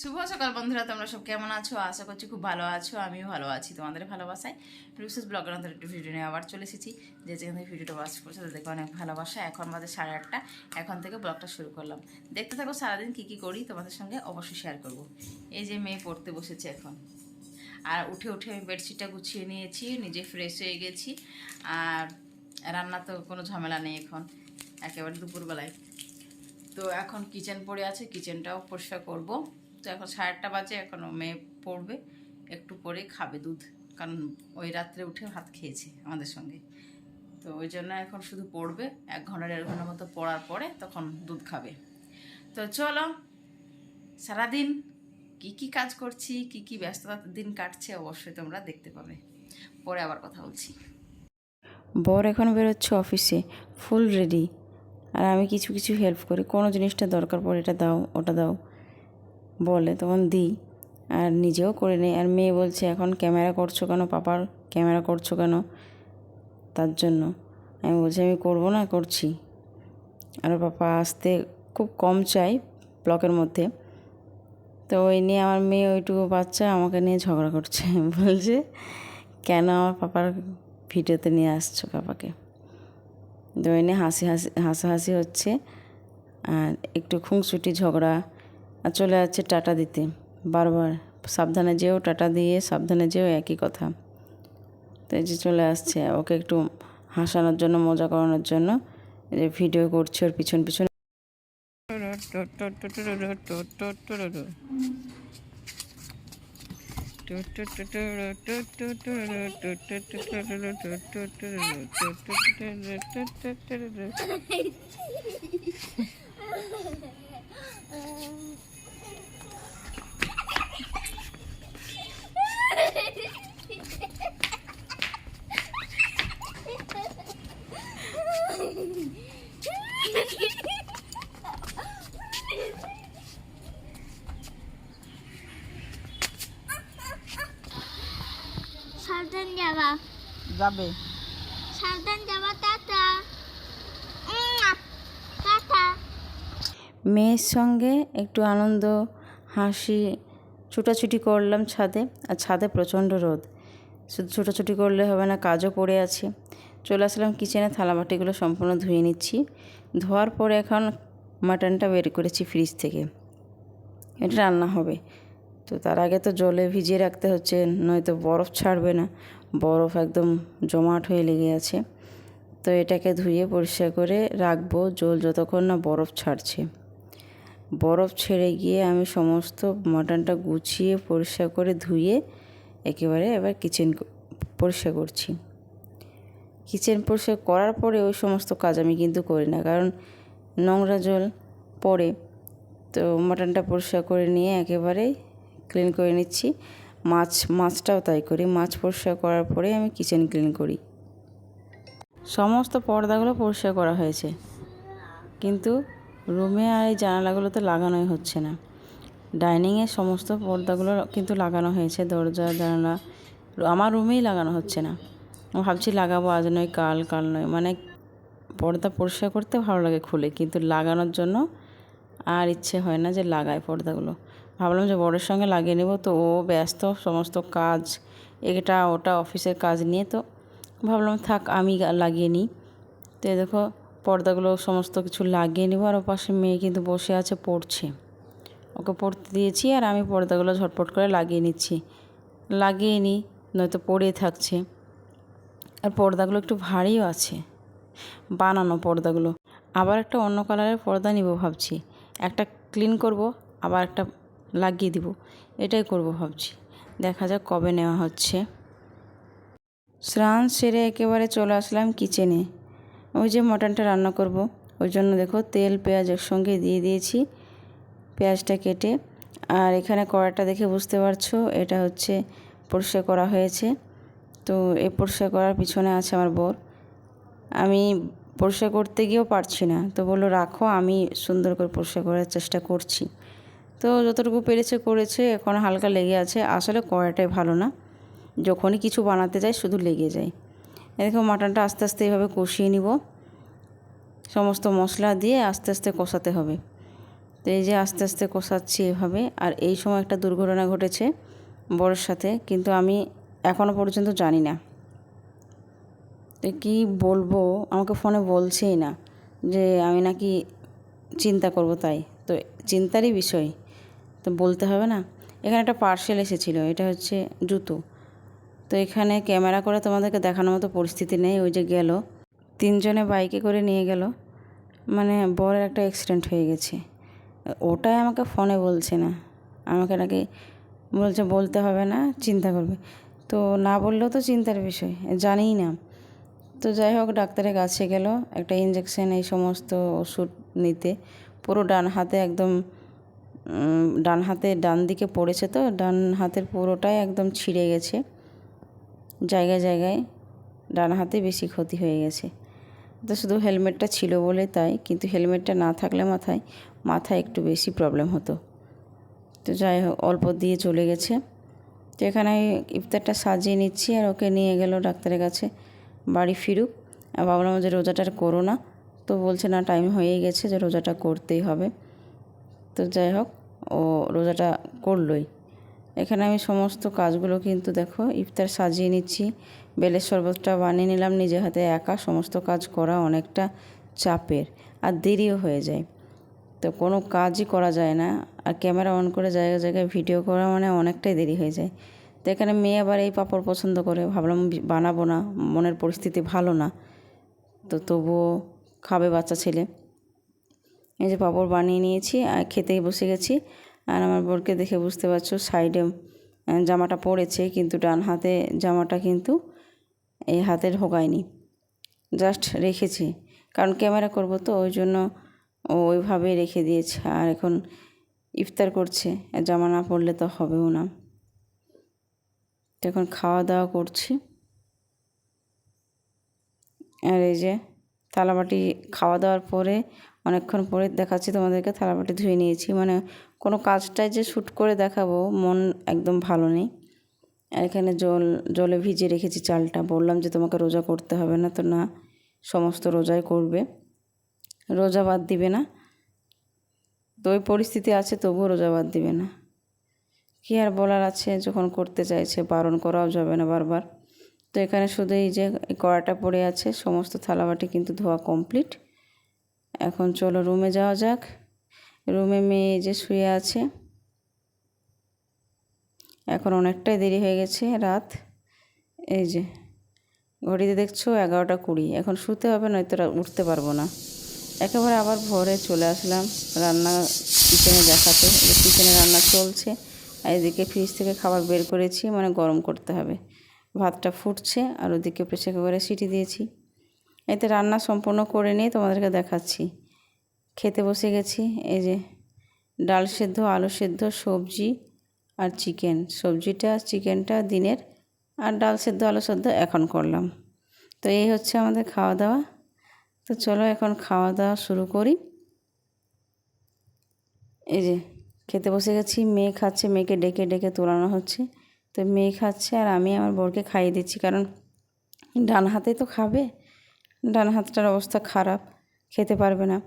শুভ সকাল বন্ধুরা, তোমরা সব কেমন আছো? আশা করছি খুব ভালো আছো, আমিও ভালো আছি তোমাদের ভালোবাসায়। রুসেস ব্লগের অন্তর একটু ভিডিও নিয়ে আবার চলে এসেছি, যে যেখান ভিডিওটা ওয়াচ করছে তাদেরকে অনেক ভালোবাসা। এখন বাজে সাড়ে আটটা, এখন থেকে ব্লগটা শুরু করলাম। দেখতে থাকো, সারাদিন কী কী করি, তোমাদের সঙ্গে অবশ্যই শেয়ার করব। এই যে মেয়ে পড়তে বসেছে এখন। আর উঠে উঠে আমি বেডশিটটা গুছিয়ে নিয়েছি, নিজে ফ্রেশ হয়ে গেছি। আর রান্না তো কোনো ঝামেলা নেই এখন, একেবারে দুপুরবেলায়। তো এখন কিচেন পড়ে আছে কিচেনটাও পরিষ্কার করব। তো এখন সাড়ে আটটা বাজে এখনও মেয়ে পড়বে, একটু পরে খাবে দুধ। কারণ ওই রাত্রে উঠে ভাত খেয়েছে আমাদের সঙ্গে। তো ওই জন্য এখন শুধু পড়বে, এক ঘণ্টা দেড় ঘণ্টা মতো পড়ার পরে তখন দুধ খাবে। তো চলো, সারাদিন কি কি কাজ করছি, কি কি ব্যস্ততার দিন কাটছে অবশ্যই তোমরা দেখতে পাবে। পরে আবার কথা বলছি। বর এখন বেরোচ্ছে অফিসে, ফুল রেডি। আর আমি কিছু কিছু হেল্প করি, কোনো জিনিসটা দরকার পড়ে এটা দাও, ওটা দাও। বলে, তখন দিই। আর নিজেও করে নিই। আর মেয়ে বলছে, এখন ক্যামেরা করছ কেন? পাপার ক্যামেরা করছ কেন? তার জন্য। আমি বলছি, আমি করব না, করছি। আর পাপা আসতে খুব কম চাই ব্লকের মধ্যে। তো ওই নিয়ে আমার মেয়ে ওইটুকু বাচ্চা, আমাকে নিয়ে ঝগড়া করছে। বলছে, কেন আমার পাপার ভিডিওতে নিয়ে আসছো পাপাকে? তো ওই নিয়ে হাসি হাসি, হাসাহাসি হচ্ছে। আর একটু খুঁংসুটি ঝগড়া আর চলে যাচ্ছে টাটা দিতে। বারবার সাবধানে যেও, টাটা দিয়ে সাবধানে যেও, একই কথা। তো এই যে চলে আসছে, ওকে একটু হাসানোর জন্য, মজা করানোর জন্য। যে ভিডিও করছে ওর পিছন পিছন সাবধান যাবা। যাবে। সাবধান যাবা টাটা। টাটা। মেয়ের সঙ্গে একটু আনন্দ হাসি ছুটাছুটি করলাম ছাদে আর ছাদে প্রচণ্ড রোদ। শুধু ছুটাছুটি করলে হবে না কাজও পড়ে আছে। চলে আসলাম কিচেনে থালাবাটিগুলো সম্পূর্ণ ধুয়ে নিচ্ছি। ধোয়ার পরে এখন মাটনটা বের করেছি ফ্রিজ থেকে। এটা রান্না হবে। তো তার আগে তো জলে ভিজিয়ে রাখতে হচ্ছে নয়তো বরফ ছাড়বে না। বরফ একদম জমাট হয়ে লেগে আছে। তো এটাকে ধুয়ে পরিষ্কার করে রাখব জল যতক্ষণ না বরফ ছাড়ছে। বরফ ছেড়ে গিয়ে আমি সমস্ত মাটনটা গুছিয়ে পরিষ্কার করে ধুয়ে একেবারে এবার কিচেন পরিষ্কার করছি। কিচেন পরিষ্কার করার পরে ওই সমস্ত কাজ আমি কিন্তু করি না, কারণ নোংরা জল পড়ে। তো মাটনটা পরিষ্কার করে নিয়ে একেবারে ক্লিন করে নিচ্ছি। মাছ, মাছটাও তাই করি। মাছ পরিষ্কার করার পরে আমি কিচেন ক্লিন করি। সমস্ত পর্দাগুলো পরিষ্কার করা হয়েছে। কিন্তু রুমে আর এই জানালাগুলোতে লাগানোই হচ্ছে না। ডাইনিংয়ের সমস্ত পর্দাগুলো কিন্তু লাগানো হয়েছে, দরজা, জানালা। আমার রুমেই লাগানো হচ্ছে না। ভাবছি লাগাবো আজ নয়, কাল কাল নয়। মানে পর্দা পরিষ্কার করতে ভালো লাগে খুলে। কিন্তু লাগানোর জন্য আর ইচ্ছে হয় না যে লাগায় পর্দাগুলো। ভাবলাম যে বড়ের সঙ্গে লাগিয়ে নেব, তো ও ব্যস্ত, সমস্ত কাজ, এটা ওটা অফিসের কাজ নিয়ে, তো ভাবলাম থাক আমি লাগিয়ে নিই। তো দেখো পর্দাগুলো সমস্ত কিছু লাগিয়ে নেব, আর ও পাশে মেয়ে কিন্তু বসে আছে, পড়ছে। ওকে পড়তে দিয়েছি, আর আমি পর্দাগুলো ঝটপট করে লাগিয়ে নিচ্ছি। লাগিয়ে নিই, নয়তো পড়ে থাকছে। আর পর্দাগুলো একটু ভারীও আছে, বানানো পর্দাগুলো। আবার একটা অন্য কালারের পর্দা নিব ভাবছি। একটা ক্লিন করব, আবার একটা লাগিয়ে দিব। এটাই করব ভাবছি। দেখা যাক কবে নেওয়া হচ্ছে। স্নান সেরে একেবারে চলে আসলাম কিচেনে ওই যে মটনটা রান্না করব। ওই জন্য দেখো তেল, পেঁয়াজ একসঙ্গে দিয়ে দিয়েছি। পেঁয়াজটা কেটে। আর এখানে কড়াটা দেখে বুঝতে পারছ, এটা হচ্ছে পরিষ্কার করা হয়েছে। তো এই পরিষ্কার করার পিছনে আছে আমার বর। আমি পরিষ্কার করতে গিয়েও পারছি না। তো বলল, রাখো, আমি সুন্দর করে পরিষ্কার করার চেষ্টা করছি। তো যতটুকু পেরেছে করেছে, এখন হালকা লেগে আছে। আসলে কড়াটাই ভালো না। যখনই কিছু বানাতে যাই, শুধু লেগে যায়। এরকম মাটনটা আস্তে আস্তে এইভাবে কষিয়ে নিব। সমস্ত মশলা দিয়ে আস্তে আস্তে কষাতে হবে। তো এই যে আস্তে আস্তে কষাচ্ছি এভাবে, আর এই সময় একটা দুর্ঘটনা ঘটেছে বরের সাথে, কিন্তু আমি এখনও পর্যন্ত জানি না। তো কী বলব, আমাকে ফোনে বলছেই না যে আমি নাকি চিন্তা করব তাই। তো চিন্তারই বিষয়। তো বলতে হবে না। এখানে একটা পার্সেল এসেছিল, এটা হচ্ছে জুতো। তো এখানে ক্যামেরা করে তোমাদেরকে দেখানোর মতো পরিস্থিতি নেই, ওই যে গেল। তিনজনে বাইকে করে নিয়ে গেল। মানে বড় একটা অ্যাক্সিডেন্ট হয়ে গেছে। ওটাই আমাকে ফোনে বলছে না। আমাকে নাকি বলছে, বলতে হবে না, চিন্তা করবে। তো না বললেও তো চিন্তার বিষয়, জানিই না। তো যাই হোক, ডাক্তারের কাছে গেল, একটা ইঞ্জেকশন এই সমস্ত ওষুধ নিতে। পুরো ডান হাতে একদম ডান হাতে ডান দিকে পড়েছে তো, ডান হাতের পুরোটাই একদম ছিঁড়ে গেছে। জায়গায় জায়গায় ডান হাতে বেশি ক্ষতি হয়ে গেছে। তো শুধু হেলমেটটা ছিল বলে তাই, কিন্তু হেলমেটটা না থাকলে মাথায় মাথায় একটু বেশি প্রবলেম হতো। তো যাই হোক, অল্প দিয়ে চলে গেছে। তো এখানে ইফতারটা সাজিয়ে নিচ্ছি আর ওকে নিয়ে গেল ডাক্তারের কাছে বাড়ি ফিরুক। আর ভাবলাম যে রোজাটা করো না। তো বলছে, না টাইম হয়ে গেছে যে রোজাটা করতেই হবে। তো যাই হোক, ও রোজাটা করলোই। এখানে আমি সমস্ত কাজগুলো কিন্তু দেখো, ইফতার সাজিয়ে নিচ্ছি। বেলের শরবতটা বানিয়ে নিলাম, নিজে হাতে একা, সমস্ত কাজ করা অনেকটা চাপের আর দেরিও হয়ে যায়। তো কোনো কাজই করা যায় না, আর ক্যামেরা অন করে জায়গায় জায়গায় ভিডিও করা মানে অনেকটাই দেরি হয়ে যায়। তো এখানে মেয়ে আবার এই পাঁপড় পছন্দ করে, ভাবলাম বানাবো না, মনের পরিস্থিতি ভালো না। তো তবুও খাবে বাচ্চা ছেলে। এই যে পাঁপড় বানিয়ে নিয়েছি, আর খেতেই বসে গেছি। আর আমার বোরকে দেখে বুঝতে পারছ, সাইডে জামাটা পড়েছে, কিন্তু ডান হাতে জামাটা কিন্তু এই হাতে ঢোকায়নি জাস্ট রেখেছি, কারণ ক্যামেরা করব তো, ওই জন্য ও ওইভাবেই রেখে দিয়েছে। আর এখন ইফতার করছে জামা না পড়লে তো হবেও না। এখন খাওয়া দাওয়া করছি। আর এই যে, থালাবাটি খাওয়া দাওয়ার পরে অনেকক্ষণ পরে দেখাচ্ছি তোমাদেরকে, থালাবাটি ধুয়ে নিয়েছি। মানে কোনো কাজটাই যে শ্যুট করে দেখাবো, মন একদম ভালো নেই। আর এখানে জল, জলে ভিজিয়ে রেখেছি চালটা। বললাম যে তোমাকে রোজা করতে হবে না, তো না, সমস্ত রোজাই করবে। রোজা বাদ দিবে না। তো ওই পরিস্থিতি আছে, তবুও রোজা বাদ দিবে না। কী আর বলার আছে, যখন করতে চাইছে, বারণ করাও যাবে না বারবার। তো এখানে শুধু এই যে কড়াটা পড়ে আছে, সমস্ত থালাবাটি কিন্তু ধোয়া কমপ্লিট। এখন চলো রুমে যাওয়া যাক। রুমে মেয়ে যে শুয়ে আছে। এখন অনেকটাই দেরি হয়ে গেছে রাত। এই যে, ঘড়িতে দেখছ এগারোটা কুড়ি। এখন শুতে হবে, নয়তো উঠতে পারব না। একেবারে আবার ভোরে চলে আসলাম রান্না কিচেনে দেখাতে। কিচেনে রান্না চলছে। এদিকে ফ্রিজ থেকে খাবার বের করেছি মানে গরম করতে হবে। ভাতটা ফুটছে, আর ওদিকে প্রেসার কুকারে সিটি দিয়েছি। এতে রান্না সম্পূর্ণ করে নিয়ে তোমাদেরকে দেখাচ্ছি। খেতে বসে গেছি, এই যে ডাল সেদ্ধ, আলু সেদ্ধ, সবজি আর চিকেন। সবজিটা, চিকেনটা দিনের আর ডাল সেদ্ধ, আলু সেদ্ধ এখন করলাম। তো এই হচ্ছে আমাদের খাওয়া দাওয়া তো চলো এখন খাওয়া দাওয়া শুরু করি। এই যে খেতে বসে গেছি, মেয়ে খাচ্ছে, মেয়েকে ডেকে ডেকে তোলানো হচ্ছে। তো মেয়ে খাচ্ছে আর আমি আমার বরকে খাইয়ে দিচ্ছি, কারণ ডান হাতে তো খাবে। ডান হাতটার অবস্থা খারাপ, খেতে পারবে না,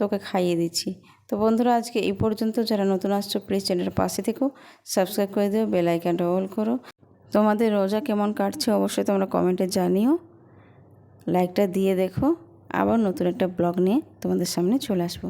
তোকে খাইয়ে দিচ্ছি। তো বন্ধুরা, আজকে এই পর্যন্ত। যারা নতুন আসছো প্লিজ চ্যানেলের পাশে থেকো সাবস্ক্রাইব করে দিও বেলাইকানটা অল করো। তোমাদের রোজা কেমন কাটছে অবশ্যই তোমরা কমেন্টে জানিও। লাইকটা দিয়ে দেখো। আবার নতুন একটা ব্লগ নিয়ে তোমাদের সামনে চলে আসব।